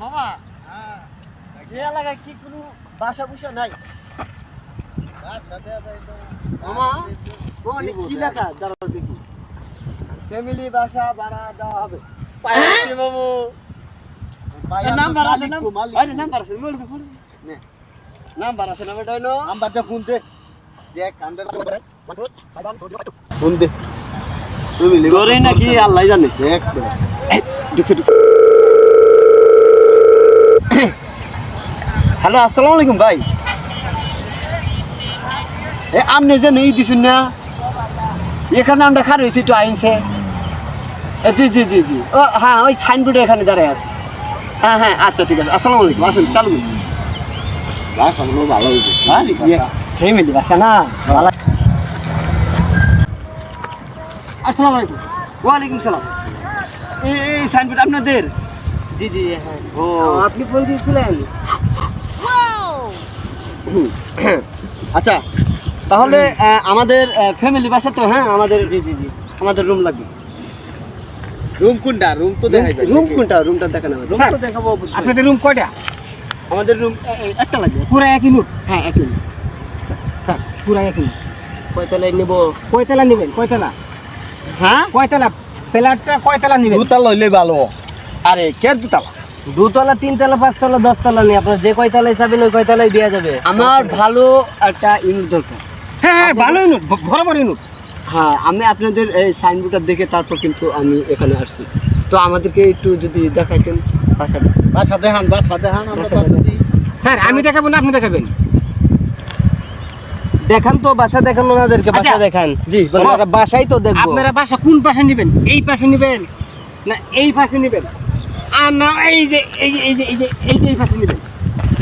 মামা এই এলাকায় কি কোনো বাসা বুসা নাই? মামা মামা এটা কি লেখা? দাঁড়াও দেখি। ফ্যামিলি বাসা ভাড়া দেওয়া হবে। পাইছি বাবু নাম্বার আছে না আরে নাম্বার আছে বল বল নাম্বার আছে। না। বেটা হইল। ফোন দে। দেখ কান্দে ফোন দে। তুমি লিগরে নাকি আল্লাহ জানে। দেখ হ্যালো আসসালামু আলাইকুম ভাই। এ আপনি যে নেই দিছেন না? এখানে আমরা খার হয়েছি একটু আইনছে জি জি জি জি। ও হ্যাঁ ওই সাইনবোর্ডে এখানে দাঁড়ায় আছে। হ্যাঁ হ্যাঁ আচ্ছা ঠিক আছে। আসসালামু আলাইকুম আসুন চালু ভালো হ্যাঁ ইয়ে, ফ্যামিলি বাসা না? ভালো। আসসালামু আলাইকুম। ওয়ালাইকুম সালাম। এই সাইনবোর্ড আপনাদের? জি জি হ্যাঁ। ও আপনি ফোন দিয়েছিলেন। আচ্ছা তাহলে আমাদের ফ্যামিলি বাসা তো হ্যাঁ? আমাদের জি জি জি। আমাদের রুম লাগবে। রুম কোনটা? রুম তো দেখাই যায় রুম কোনটা? রুমটা দেখানো হবে রুম তো দেখাবো অবশ্যই। আপনাদের রুম কয়টা? আমাদের রুম একটা লাগবে। পুরো একই লুট হ্যাঁ একই room। স্যার পুরো একই লুট কয়তলায় নেব? কয়তলা নেবেন? কয়তলা? হ্যাঁ? কয়তলা? প্লেটটা কয়তলা নেবেন? দুতা লইলে ভালো। আরে কে দুতালা? দুতলা তিনতলা পাঁচতলা দশতলা নেই আপনার যে কয়তলায় চাবেন ওই কয়তলায় দেওয়া যাবে। আমার ভালো একটা ইউনিট দরকার। হ্যাঁ হ্যাঁ ভালোই নুট বরাবরই নুট হ্যাঁ আমি আপনাদের এই সাইনবোর্ডটা দেখে তারপর কিন্তু আমি এখানে আসছি। তো আমাদেরকে একটু যদি দেখাইতেন বাসাটা। বাসা দেখান বাসা দেখান বাসা বাসা। স্যার আমি দেখাবো না আপনি দেখাবেন? দেখান তো বাসা দেখান ওনাদেরকে বাসা আচ্ছা। দেখান। জি বলেন, বস, আমরা বাসাই তো দেখব। আপনারা বাসা কোন পাশে নেবেন? এই পাশে নেবেন? না এই পাশে নেবেন? আর না এই যে এই যে এই যে এই যে এই যে পাশে নেবেন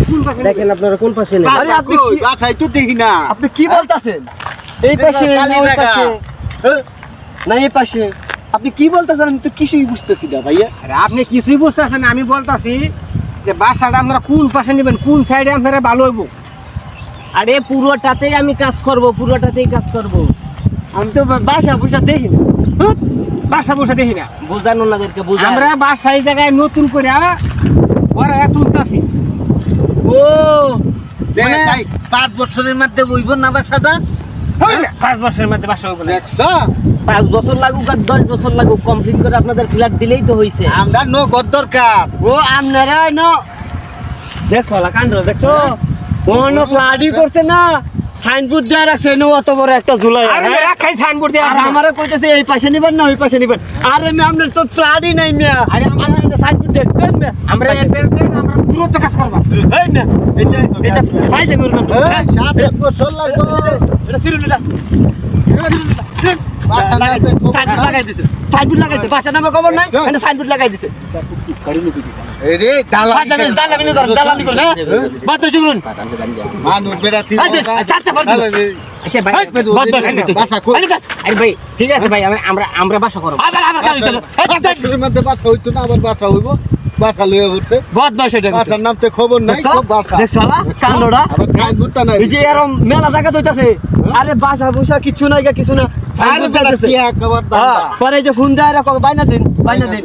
কোন পাশে নেবেন দেখেন আপনারা কোন পাশে নেবেন আরে আপনি বাসাই তো দেখি না। আপনি কি বলতাছেন? এই পাশে ওই পাশে? না এই পাশে। আপনি কি বলতেছেন? আমি তো কিছুই বুঝতেছি না ভাইয়া। আরে আপনি কিছুই বুঝতেছেন আমি বলতাছি যে বাসাটা আপনারা কোন পাশে নেবেন কোন সাইডে আপনারা ভালো হইব? আরে পুরোটাতেই আমি কাজ করব পুরোটাতেই কাজ করব। আমি তো বা- বাসা বুসা দেখি না। হুঁ, বাসা বসে দেখি না। বুঝান ওনাদেরকে বুঝান। আমরা বাসা এই জায়গায় নতুন করে ওরা তুলতাছি ও দেখ মানে- পাঁচ বছরের মধ্যে বইব না বাসাটা? পাঁচ বছরের মধ্যে বাসা হবে না। দেখছ? পাঁচ বছর লাগুক আর দশ বছর লাগুক কমপ্লিট করে আপনাদের ফ্ল্যাট দিলেই তো হয়েছে আমরা নগদ দরকার। ও আপনারা ন। দেখছ কাণ্ড দেখছ? কোন ফ্ল্যাটই করছে না। সাইনবোর্ড দেওয়া রাখছে নো অত বড় একটা ঝুলাই। আরে রাখাই সাইনবোর্ড দিয়ে আর আমারও কইতেছে এই পাশে নিবেন না ওই পাশে নিবেন। আরে মে আপনার তো ফ্ল্যাটই নাই মে আরে আমরা- আমরা সাইনবোর্ড দেখবেন মে আমরা এদের দেন, আমরা দূরত্ব কাজ করব। এই মে এটা এটা ফাইলে মেরুন আমরা এই, সাত আট বছর লাগবে। এটা সিরুলিটা ঠিক আছে ভাই আমরা আমরা আমরা বাসা করব আবার আবার কালি চলো। এই দেখ, দেখ। বছরের মধ্যে বাসা হইতো না আবার বাসা হইব। বাসা লয়ে উঠছে বদমাশ এটা বাসার নাম তো খবর নাই? সব বাসা। দেখছ না? আবার সাইনবোর্ডটা নাই। এই যে এরম মেলা জায়গা দইতাছে আরে বাসা বুসা কিছু নাই কিছু না। সাইড কি একেবারে হ্যাঁ, পরে যে ফোন দেয় বাইনা দিন বাইনা দিন।